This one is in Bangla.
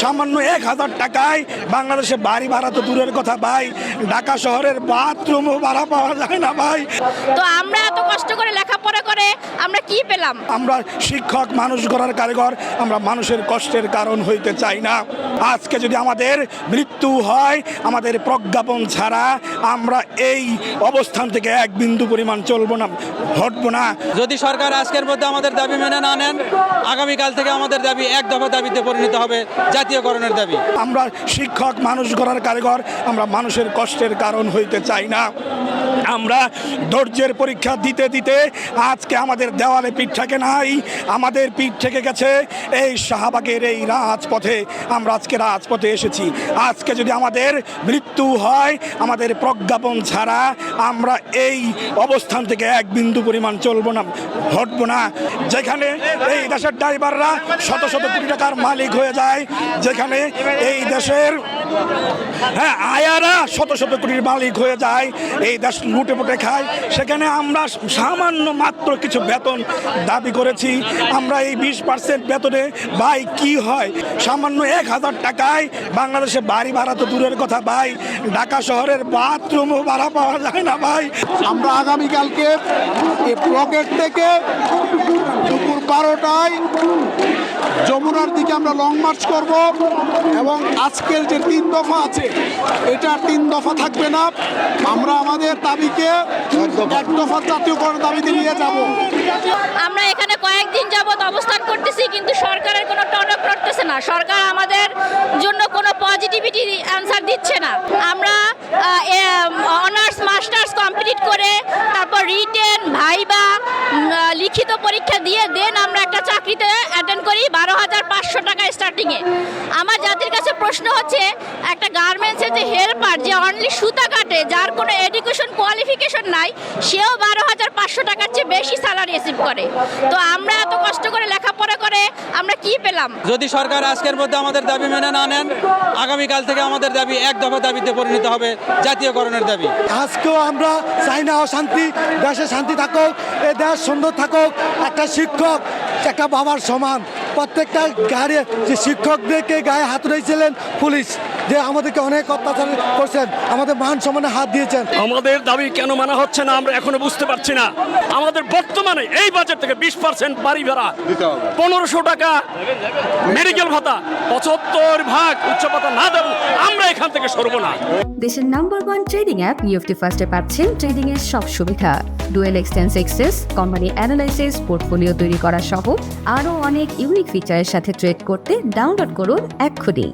সামান্য এক হাজার টাকায় বাংলাদেশে বাড়ি ভাড়া তো দূরের কথা ভাই। ঢাকা শহরের বাথরুমও ভাড়া পাওয়া যায় না ভাই। তো আমরা এত কষ্ট করে লেখাপড়া করে আমরা কি পেলাম? আমরা শিক্ষক মানুষ গড়ার কারিগর আমরা মানুষের কষ্টের কারণ হইতে চাই না। আজকে যদি আমাদের মৃত্যু হয় আমাদের প্রজ্ঞাপন ছাড়া আমরা এই অবস্থান থেকে এক বিন্দু পরিমাণ চলবো না হটবো না। যদি সরকার আজকের মধ্যে আমাদের দাবি মেনে না নেন আগামীকাল থেকে আমাদের দাবি এক দফা দাবিতে পরিণত হবে জাতীয়করণের দাবি। আমরা শিক্ষক মানুষ গড়ার কারিগর আমরা মানুষের কষ্টের কারণ হইতে চাই না। আমরা ধৈর্যের পরীক্ষা দিতে দিতে আজকে আমাদের দেওয়ালে পিঠ থেকে নাই, আমাদের পিঠ থেকে গেছে। এই শাহবাগের এই রাজপথে আমরা আজকে রাজপথে এসেছি। আজকে যদি আমাদের মৃত্যু হয়, আমাদের প্রজ্ঞাপন ছাড়া আমরা এই অবস্থান থেকে এক বিন্দু পরিমাণ চলবো না, হটবো না। যেখানে এই দেশের ড্রাইভাররা শত শত কোটি টাকার মালিক হয়ে যায়, যেখানে এই দেশের হ্যাঁ আয়ারা শত শত কোটির মালিক হয়ে যায়, এই দেশ লুটে পুটে খায়। সেখানে আমরা সামান্য মাত্র কিছু বেতন দাবি করেছি। আমরা এই বিশ পার্সেন্ট বেতনে, ভাই, কি হয়? সামান্য এক হাজার টাকায় বাংলাদেশে বাড়ি ভাড়া তো দূরের কথা, ভাই। ঢাকা শহরের বাথরুমও ভাড়া পাওয়া যায় না, ভাই। আমরা আগামীকালকে এই ব্লকেট থেকে দুপুর বারোটায় যমুনার দিকে আমরা লং মার্চ করব এবং আজকের যে তিন দফা আছে এটা তিন দফা থাকবে না। আমরা আমাদের দাবিকে এক জাতীয়করণ দাবিতে নিয়ে যাব। আমরা এখানে কয়েকদিন যাবত অবস্থান করতেছি, কিন্তু সরকারের কোনো টনক করতেছে না। সরকার আমাদের জন্য কোনো পজিটিভিটি অ্যান্সার দিচ্ছে না। আমরা অনার্স মাস্টার্স কমপ্লিট করে তারপর রিটেন ভাইবা লিখিত পরীক্ষা দিয়ে দেন আমরা একটা চাকরিতে অ্যাটেন্ড করি, বারো হাজার পাঁচশো টাকা স্টার্টিংয়ে আমার জাতির কাছে প্রশ্ন হচ্ছে একটা গার্মেন্টসের যে হেল্পার যে অনলি সুতা কাটে যার কোনো এডুকেশন নাই সেও বারো হাজার পাঁচশো টাকার চেয়ে বেশি স্যালারি রিসিভ করে। তো আমরা এত কষ্ট করে লেখাপড়া করে আমরা কি পেলাম? যদি সরকার আজকের মধ্যে আমাদের দাবি মেনে না নেন আগামীকাল থেকে আমাদের দাবি এক দফা দাবিতে পরিণত হবে জাতীয়করণের দাবি। আজকেও আমরা চাই না অশান্তি দেশে শান্তি থাকুক এ দেশ সুন্দর থাকুক একটা শিক্ষক একটা বাবার সমান। প্রত্যেকটা গাড়ি যে শিক্ষকদেরকে গায়ে হাত রয়েছিলেন পুলিশ যে আমাদেরকে অনেক অত্যাচার করছেন আমাদের মান সম্মানে হাত দিয়েছেন। আমাদের দাবি কেন মানা হচ্ছে না আমরা এখনও বুঝতে পারছি না। আমাদের বর্তমানে এই বাজেট থেকে বিশ পার্সেন্ট বাড়ি ভাড়া পনেরোশো টাকা মেডিকেল ভাতা পঁচাত্তর ভাগ উচ্চ ভাতা না দেবো আমরা এখান থেকে সরব না। দেশের number one trading app UFT ফার্স্টে পাচ্ছেন ট্রেডিং এর সব সুবিধা। ডুয়েল এক্সটেন্স এক্সেস কোম্পানি অ্যানালাইসিস পোর্টফোলিও তৈরি করা সহ আরও অনেক ইউনিক ফিচারের সাথে ট্রেড করতে ডাউনলোড করুন এক্ষুনি।